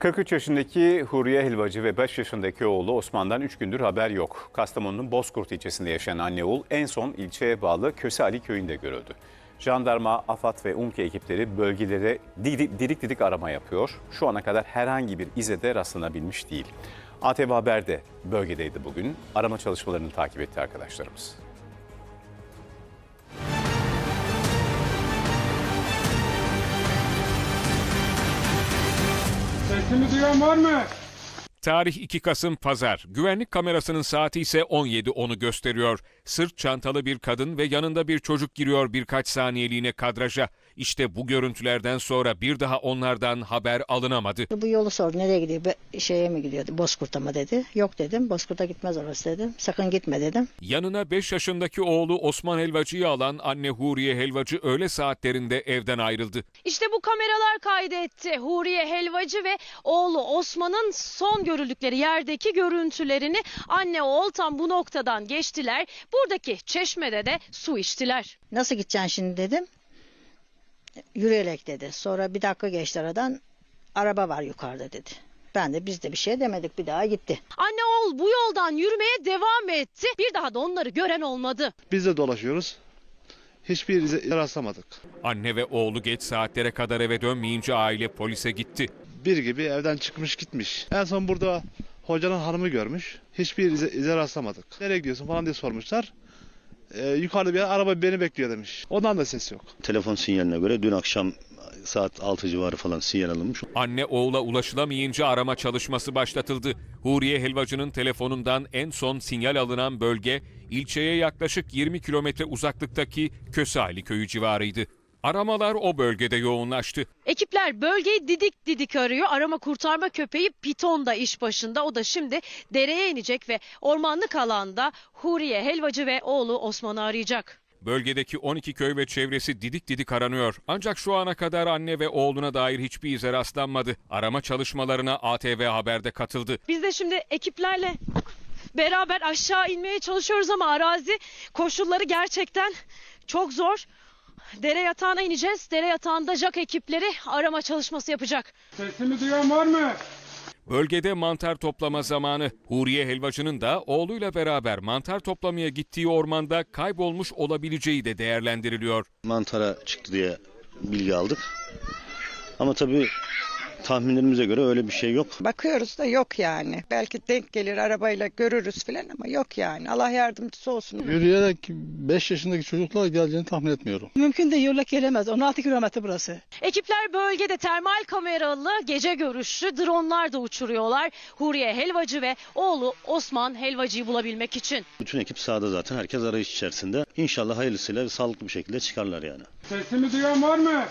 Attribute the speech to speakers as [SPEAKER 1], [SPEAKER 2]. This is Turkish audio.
[SPEAKER 1] 43 yaşındaki Huriye Helvacı ve 5 yaşındaki oğlu Osman'dan 3 gündür haber yok. Kastamonu'nun Bozkurt ilçesinde yaşayan anne oğul en son ilçeye bağlı Köse Ali köyünde görüldü. Jandarma, AFAD ve UMKE ekipleri bölgelere didik didik, arama yapıyor. Şu ana kadar herhangi bir ize de rastlanabilmiş değil. ATV Haber de bölgedeydi bugün. Arama çalışmalarını takip etti arkadaşlarımız.
[SPEAKER 2] Sesimi duyan var mı?
[SPEAKER 3] Tarih 2 Kasım Pazar. Güvenlik kamerasının saati ise 17.10'u gösteriyor. Sırt çantalı bir kadın ve yanında bir çocuk giriyor birkaç saniyeliğine kadraja. İşte bu görüntülerden sonra bir daha onlardan haber alınamadı.
[SPEAKER 4] Bu yolu sordu nereye gidiyor? Be- şeye mi gidiyordu? Bozkurt'a mı dedi. Yok dedim. Bozkurt'a gitmez orası dedim. Sakın gitme dedim.
[SPEAKER 3] Yanına 5 yaşındaki oğlu Osman Helvacı'yı alan anne Huriye Helvacı öğle saatlerinde evden ayrıldı.
[SPEAKER 5] İşte bu kameralar kaydetti. Huriye Helvacı ve oğlu Osman'ın son görüldükleri yerdeki görüntülerini anne oğul tam bu noktadan geçtiler. Buradaki çeşmede de su içtiler.
[SPEAKER 4] Nasıl gideceksin şimdi dedim. Yürüyerek dedi. Sonra bir dakika geçti aradan. Araba var yukarıda dedi. Ben de biz de bir şey demedik bir daha gitti.
[SPEAKER 5] Anne oğul bu yoldan yürümeye devam etti. Bir daha da onları gören olmadı.
[SPEAKER 6] Biz de dolaşıyoruz. Hiçbir ize rastlamadık.
[SPEAKER 3] Anne ve oğlu geç saatlere kadar eve dönmeyince aile polise gitti.
[SPEAKER 6] Bir gibi evden çıkmış gitmiş. En son burada hocanın hanımı görmüş. Hiçbir ize, ize rastlamadık. Nereye gidiyorsun falan diye sormuşlar. Ee, yukarıda bir araba beni bekliyor demiş. Ondan da ses yok.
[SPEAKER 7] Telefon sinyaline göre dün akşam saat 6 civarı falan sinyal alınmış.
[SPEAKER 3] Anne oğula ulaşılamayınca arama çalışması başlatıldı. Huriye Helvacı'nın telefonundan en son sinyal alınan bölge ilçeye yaklaşık 20 kilometre uzaklıktaki Köseali köyü civarıydı. Aramalar o bölgede yoğunlaştı.
[SPEAKER 5] Ekipler bölgeyi didik didik arıyor. Arama kurtarma köpeği Piton da iş başında. O da şimdi dereye inecek ve ormanlık alanda Huriye Helvacı ve oğlu Osman'ı arayacak.
[SPEAKER 3] Bölgedeki 12 köy ve çevresi didik didik aranıyor. Ancak şu ana kadar anne ve oğluna dair hiçbir ize rastlanmadı. Arama çalışmalarına ATV Haber'de katıldı.
[SPEAKER 5] Biz de şimdi ekiplerle beraber aşağı inmeye çalışıyoruz ama arazi koşulları gerçekten çok zor. Dere yatağına ineceğiz. Dere yatağında JAK ekipleri arama çalışması yapacak.
[SPEAKER 2] Sesimi duyan var mı?
[SPEAKER 3] Bölgede mantar toplama zamanı. Huriye Helvacı'nın da oğluyla beraber mantar toplamaya gittiği ormanda kaybolmuş olabileceği de değerlendiriliyor.
[SPEAKER 7] Mantara çıktı diye bilgi aldık. Ama tabii tahminlerimize göre öyle bir şey yok.
[SPEAKER 8] Bakıyoruz da yok yani. Belki denk gelir arabayla görürüz filan ama yok yani. Allah yardımcısı olsun.
[SPEAKER 9] Yürüyerek 5 yaşındaki çocuklar geleceğini tahmin etmiyorum.
[SPEAKER 10] Mümkün değil yola gelemez. 16 kilometre burası.
[SPEAKER 5] Ekipler bölgede termal kameralı gece görüşlü dronlar da uçuruyorlar. Huriye Helvacı ve oğlu Osman Helvacı'yı bulabilmek için.
[SPEAKER 7] Bütün ekip sahada zaten. Herkes arayış içerisinde. İnşallah hayırlısıyla ve sağlıklı bir şekilde çıkarlar yani.
[SPEAKER 2] Sesimi duyan var mı?